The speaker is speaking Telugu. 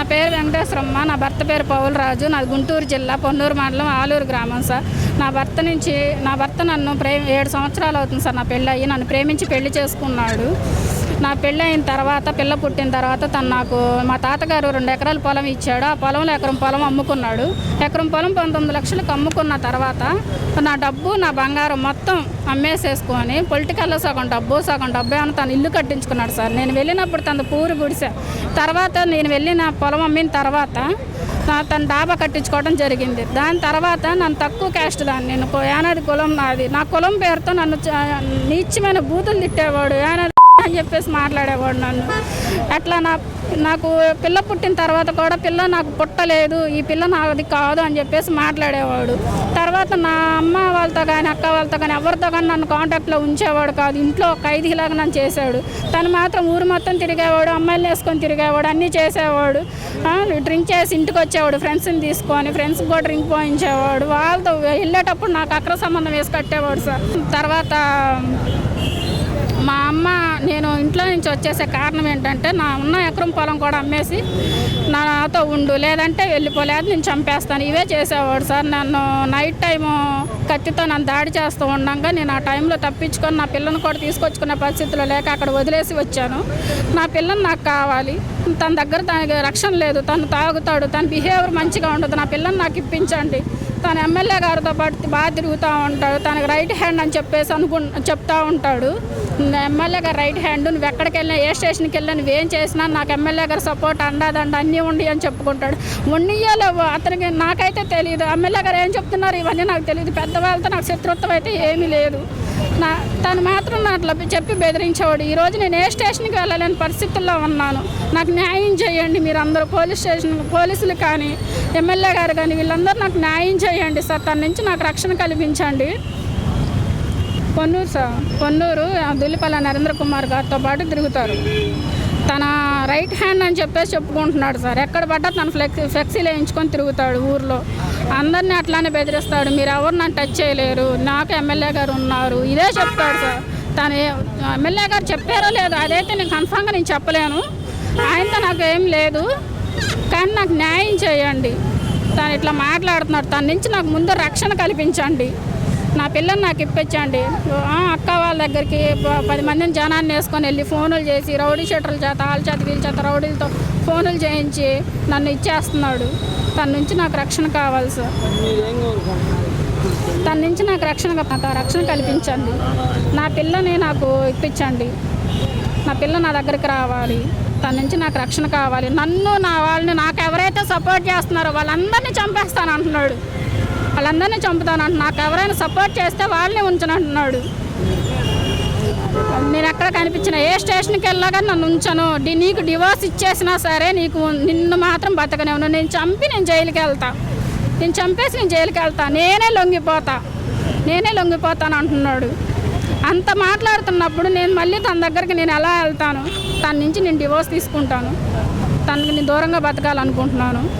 నా పేరు వెంకటేశ్వరమ్మ. నా భర్త పేరు పౌలరాజు. నాది గుంటూరు జిల్లా పొన్నూరు మండలం ఆలూరు గ్రామం సార్. నా భర్త నుంచి నా భర్త నన్ను ప్రేమ ఏడు సంవత్సరాలు అవుతుంది సార్ నా పెళ్ళి అయ్యి నన్ను ప్రేమించి పెళ్ళి చేసుకున్నాడు. నా పెళ్ళి అయిన తర్వాత పిల్ల పుట్టిన తర్వాత తను నాకు మా తాతగారు రెండు ఎకరాల పొలం ఇచ్చాడు. ఆ పొలంలో ఎకరం పొలం అమ్ముకున్నాడు. ఎకరం పొలం పంతొమ్మిది లక్షలకు అమ్ముకున్న తర్వాత నా డబ్బు నా బంగారం మొత్తం అమ్మేసేసుకొని పొలిటికల్లో సగం డబ్బు సగం డబ్బు అని తను ఇల్లు కట్టించుకున్నాడు సార్. నేను వెళ్ళినప్పుడు తను పూరు గుడిసె. తర్వాత నేను వెళ్ళిన పొలం అమ్మిన తర్వాత నా- తన డాబా కట్టించుకోవడం జరిగింది. దాని తర్వాత నన్ను తక్కువ క్యాస్ట్ దాన్ని నేను ఏనాది యానాది కులం నాది. నా కులం పేరుతో నన్ను నీచమైన బూతులు తిట్టేవాడు. యానాది అని చెప్పేసి మాట్లాడేవాడు నన్ను. అట్లా నా నాకు పిల్ల పుట్టిన తర్వాత కూడా పిల్ల నాకు పుట్టలేదు ఈ పిల్ల నాది కాదు అని చెప్పేసి మాట్లాడేవాడు. తర్వాత నా అమ్మ వాళ్ళతో కానీ అక్క వాళ్ళతో కానీ ఎవరితో కానీ నన్ను కాంటాక్ట్లో ఉంచేవాడు కాదు. ఇంట్లో ఖైదీలాగా నన్ను చేశాడు. తను మాత్రం ఊరు మొత్తం తిరిగేవాడు అమ్మాయిలు వేసుకొని తిరిగేవాడు అన్నీ చేసేవాడు. డ్రింక్ చేసి ఇంటికి వచ్చేవాడు ఫ్రెండ్స్ని తీసుకొని ఫ్రెండ్స్కి కూడా డ్రింక్ పోయించేవాడు. వాళ్ళతో వెళ్ళేటప్పుడు నాకు అక్ర సంబంధం వేసి కట్టేవాడు సార్. తర్వాత మా అమ్మ నేను ఇంట్లో నుంచి వచ్చేసే కారణం ఏంటంటే నా ఉన్న ఎకరం పొలం కూడా అమ్మేసి నాతో ఉండు లేదంటే వెళ్ళిపోలేదు నేను చంపేస్తాను. ఇవే చేసేవాడు సార్. నన్ను నైట్ టైము కత్తితో నన్ను దాడి చేస్తూ ఉండగా నేను ఆ టైంలో తప్పించుకొని నా పిల్లని కూడా తీసుకొచ్చుకునే పరిస్థితిలో లేక అక్కడ వదిలేసి వచ్చాను. నా పిల్లని నాకు కావాలి. తన దగ్గర తనకి రక్షణ లేదు. తను తాగుతాడు. తన బిహేవియర్ మంచిగా ఉండదు. నా పిల్లని నాకు ఇప్పించండి. తన ఎమ్మెల్యే గారితో పాటు బాగా తిరుగుతూ ఉంటాడు. తనకు రైట్ హ్యాండ్ అని చెప్పేసి అనుకు చెప్తా ఉంటాడు. ఎమ్మెల్యే గారు రైట్ హ్యాండ్ నువ్వు ఎక్కడికి వెళ్ళినా ఏ స్టేషన్కి వెళ్ళినా నువ్వేం చేసినా నాకు ఎమ్మెల్యే గారు సపోర్ట్ అండాదండ అన్నీ ఉండి అని చెప్పుకుంటాడు. ఉన్నియాలో అతనికి నాకైతే తెలియదు ఎమ్మెల్యే గారు ఏం చెప్తున్నారు? ఇవన్నీ నాకు తెలియదు పెద్దవాళ్ళతో నాకు శత్రుత్వం అయితే ఏమీ లేదు. నా తను మాత్రం నా అట్లా చెప్పి బెదిరించేవాడు. ఈరోజు నేను ఏ స్టేషన్కి వెళ్ళలేని పరిస్థితుల్లో ఉన్నాను. నాకు న్యాయం చేయండి మీరు అందరూ పోలీస్ స్టేషన్ పోలీసులు కానీ ఎమ్మెల్యే గారు కానీ వీళ్ళందరూ నాకు న్యాయం చేయండి సార్. తన నుంచి నాకు రక్షణ కల్పించండి. పొన్నూరు సార్. పొన్నూరు దుల్లిపల్ల నరేంద్ర కుమార్ గారితో పాటు తిరుగుతారు. తన రైట్ హ్యాండ్ అని చెప్పేసి చెప్పుకుంటున్నాడు సార్. ఎక్కడ పడ్డా తను ఫ్లెక్సీ ఫ్లెక్సీలు వేయించుకొని తిరుగుతాడు ఊర్లో. అందరినీ అట్లానే బెదిరిస్తాడు మీరు ఎవరు నన్ను టచ్ చేయలేరు నాకు ఎమ్మెల్యే గారు ఉన్నారు. ఇదే చెప్తాడు సార్. తను ఎమ్మెల్యే గారు చెప్పారో లేదో అదైతే నేను కన్ఫామ్గా నేను చెప్పలేను. ఆయనతో నాకు ఏం లేదు. కానీ నాకు న్యాయం చేయండి. తను ఇట్లా మాట్లాడుతున్నాడు. తన నుంచి నాకు ముందు రక్షణ కల్పించండి. నా పిల్లని నాకు ఇప్పించండి. అక్క వాళ్ళ దగ్గరికి పది మందిని జనాన్ని వేసుకొని వెళ్ళి ఫోనులు చేసి రౌడీ షెటర్ల చేత వాళ్ళ చేత వీళ్ళ చేత రౌడీలతో ఫోనులు చేయించి నన్ను ఇచ్చేస్తున్నాడు. తన నుంచి నాకు రక్షణ కావాలి సార్. తన నుంచి నాకు రక్షణ రక్షణ కల్పించండి. నా పిల్లని నాకు ఇప్పించండి. నా పిల్ల నా దగ్గరికి రావాలి. తన నుంచి నాకు రక్షణ కావాలి. నన్ను నా వాళ్ళని నాకు ఎవరైతే సపోర్ట్ చేస్తున్నారో వాళ్ళందరినీ చంపేస్తాను అంటున్నాడు. వాళ్ళందరినీ చంపుతాను అంటున్నాడు నాకు ఎవరైనా సపోర్ట్ చేస్తే వాళ్ళని ఉంచను అంటున్నాడు. నేను ఎక్కడ కనిపించిన ఏ స్టేషన్కి వెళ్ళాగా నన్ను ఉంచను. డి- నీకు డివోర్స్ ఇచ్చేసినా సరే నీకు నిన్ను మాత్రం బతకనేవను నేను చంపి నేను జైలుకి వెళ్తా. నేను చంపేసి నేను జైలుకి వెళ్తా. నేనే లొంగిపోతా. నేనే లొంగిపోతాను అంటున్నాడు. అంత మాట్లాడుతున్నప్పుడు నేను మళ్ళీ తన దగ్గరికి నేను ఎలా వెళ్తాను? తన నుంచి నేను డివోర్స్ తీసుకుంటాను. తనకి నేను దూరంగా బతకాలనుకుంటున్నాను.